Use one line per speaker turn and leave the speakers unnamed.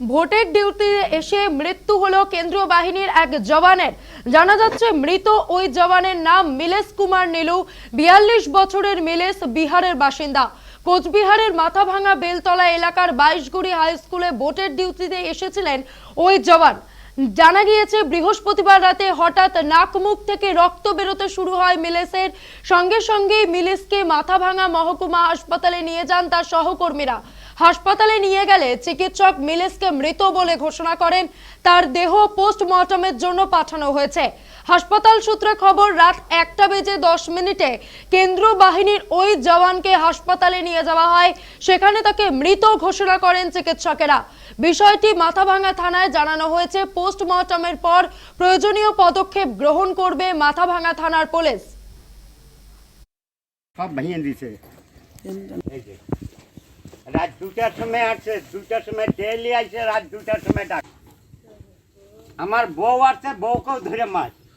ভোটের ডিউটি এসে মৃত্যু হলো কেন্দ্রীয় বাহিনীর এক জওয়ানের। জানা যাচ্ছে মৃত ওই জওয়ানের নাম মিলেশ কুমার নীলু, বিয়াল্লিশ বছরের মিলেশ বিহারের বাসিন্দা। কোচবিহারের মাথাভাঙা বেলতলা এলাকার বাইশগুড়ি হাই স্কুলে ভোটের ডিউটিতে এসেছিলেন ওই জওয়ান। জানা গিয়েছে, বৃহস্পতিবার রাতে হঠাৎ নাক মুখ থেকে রক্ত বেরোতে শুরু হয় মিলেসের সঙ্গে সঙ্গেই মিলেসকে মাথাভাঙা মহকুমা হাসপাতালে নিয়ে যান তার সহকর্মীরা। হাসপাতালে নিয়ে গেলে চিকিৎসক মিলেসকে মৃত বলে ঘোষণা করেন। তার দেহ পোস্টমর্টমের জন্য পাঠানো হয়েছে। হাসপাতাল সূত্রে খবর রাত একটা বেজে দশ মিনিটে কেন্দ্রীয় বাহিনীর ওই জওয়ানকে হাসপাতালে নিয়ে যাওয়া হয়। সেখানে তাকে মৃত ঘোষণা করেন চিকিৎসকেরা। বিষয়টি মাথাভাঙ্গা থানায় জানানো হয়েছে। পোস্টমর্টমের পর প্রয়োজনীয় পদক্ষেপ গ্রহণ করবে মাথাভাঙ্গা থানার পুলিশ।
সব ভেঙে রাত দুটার সময় আসছে, দুটার সময় ডেলি আসছে, রাত দুটার সময় ডাক। আমার বউ আসছে, বউকেও ধরে মাছ